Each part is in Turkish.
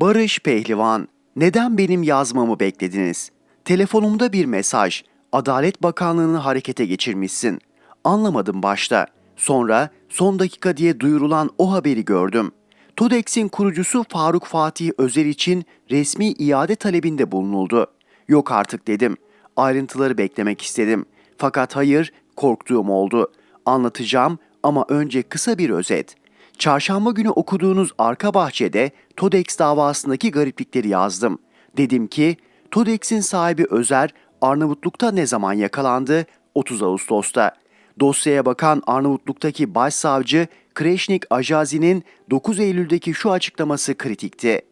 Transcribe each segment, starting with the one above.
Barış Pehlivan, neden benim yazmamı beklediniz? Telefonumda bir mesaj, Adalet Bakanlığı'nı harekete geçirmişsin. Anlamadım başta. Sonra son dakika diye duyurulan o haberi gördüm. TODEX'in kurucusu Faruk Fatih Özer için resmi iade talebinde bulunuldu. Yok artık dedim. Ayrıntıları beklemek istedim. Fakat hayır, korktuğum oldu. Anlatacağım ama önce kısa bir özet. Çarşamba günü okuduğunuz arka bahçede TODEX davasındaki gariplikleri yazdım. Dedim ki TODEX'in sahibi Özer Arnavutluk'ta ne zaman yakalandı? 30 Ağustos'ta. Dosyaya bakan Arnavutluk'taki başsavcı Kreşnik Ajazi'nin 9 Eylül'deki şu açıklaması kritikti.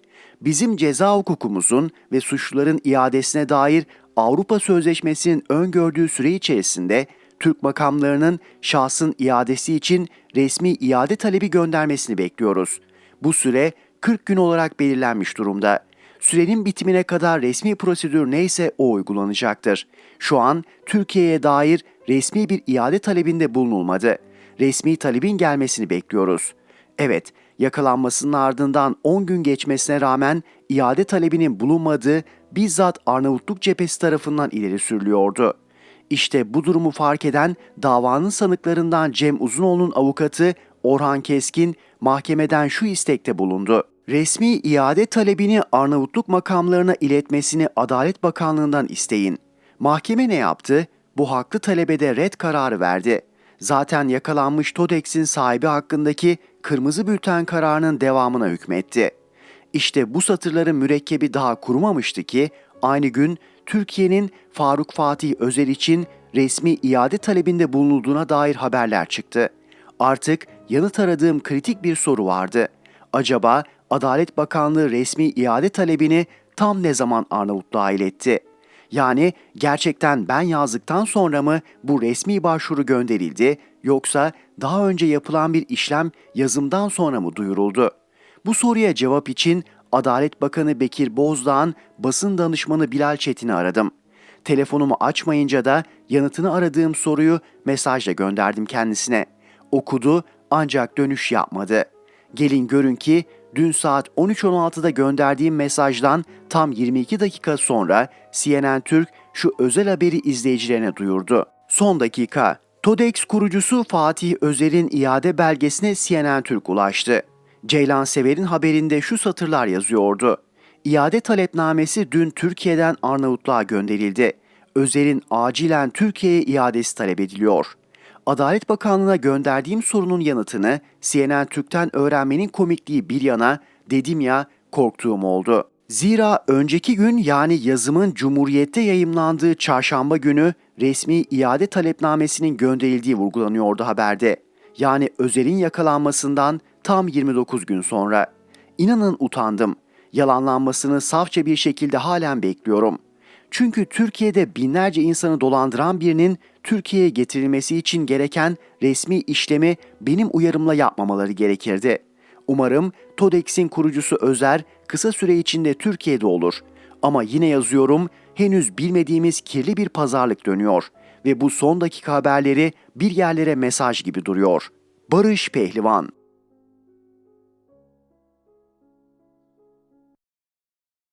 Bizim ceza hukukumuzun ve suçluların iadesine dair Avrupa Sözleşmesi'nin öngördüğü süre içerisinde Türk makamlarının şahsın iadesi için resmi iade talebi göndermesini bekliyoruz. Bu süre 40 gün olarak belirlenmiş durumda. Sürenin bitimine kadar resmi prosedür neyse o uygulanacaktır. Şu an Türkiye'ye dair resmi bir iade talebinde bulunulmadı. Resmi talebin gelmesini bekliyoruz. Evet, yakalanmasının ardından 10 gün geçmesine rağmen iade talebinin bulunmadığı bizzat Arnavutluk cephesi tarafından ileri sürülüyordu. İşte bu durumu fark eden davanın sanıklarından Cem Uzunoğlu'nun avukatı Orhan Keskin mahkemeden şu istekte bulundu. Resmi iade talebini Arnavutluk makamlarına iletmesini Adalet Bakanlığı'ndan isteyin. Mahkeme ne yaptı? Bu haklı talebede red kararı verdi. Zaten yakalanmış TODEX'in sahibi hakkındaki kırmızı bülten kararının devamına hükmetti. İşte bu satırların mürekkebi daha kurumamıştı ki aynı gün Türkiye'nin Faruk Fatih Özel için resmi iade talebinde bulunulduğuna dair haberler çıktı. Artık yanıt aradığım kritik bir soru vardı. Acaba Adalet Bakanlığı resmi iade talebini tam ne zaman Arnavutluğa iletti? Yani gerçekten ben yazdıktan sonra mı bu resmi başvuru gönderildi yoksa daha önce yapılan bir işlem yazımdan sonra mı duyuruldu? Bu soruya cevap için Adalet Bakanı Bekir Bozdağ'ın basın danışmanı Bilal Çetin'i aradım. Telefonumu açmayınca da yanıtını aradığım soruyu mesajla gönderdim kendisine. Okudu ancak dönüş yapmadı. Gelin görün ki dün saat 13.16'da gönderdiğim mesajdan tam 22 dakika sonra CNN Türk şu özel haberi izleyicilerine duyurdu. Son dakika. TODEX kurucusu Fatih Özer'in iade belgesine CNN Türk ulaştı. Ceylan Sever'in haberinde şu satırlar yazıyordu. İade talepnamesi dün Türkiye'den Arnavutluğa gönderildi. Özer'in acilen Türkiye'ye iadesi talep ediliyor. Adalet Bakanlığı'na gönderdiğim sorunun yanıtını CNN Türk'ten öğrenmenin komikliği bir yana dedim ya korktuğum oldu. Zira önceki gün yani yazımın Cumhuriyet'te yayımlandığı çarşamba günü resmi iade talepnamesinin gönderildiği vurgulanıyordu haberde. Yani Özer'in yakalanmasından tam 29 gün sonra. İnanın utandım. Yalanlanmasını safça bir şekilde halen bekliyorum. Çünkü Türkiye'de binlerce insanı dolandıran birinin Türkiye'ye getirilmesi için gereken resmi işlemi benim uyarımla yapmamaları gerekirdi. Umarım TODEX'in kurucusu Özer kısa süre içinde Türkiye'de olur. Ama yine yazıyorum henüz bilmediğimiz kirli bir pazarlık dönüyor ve bu son dakika haberleri bir yerlere mesaj gibi duruyor. Barış Pehlivan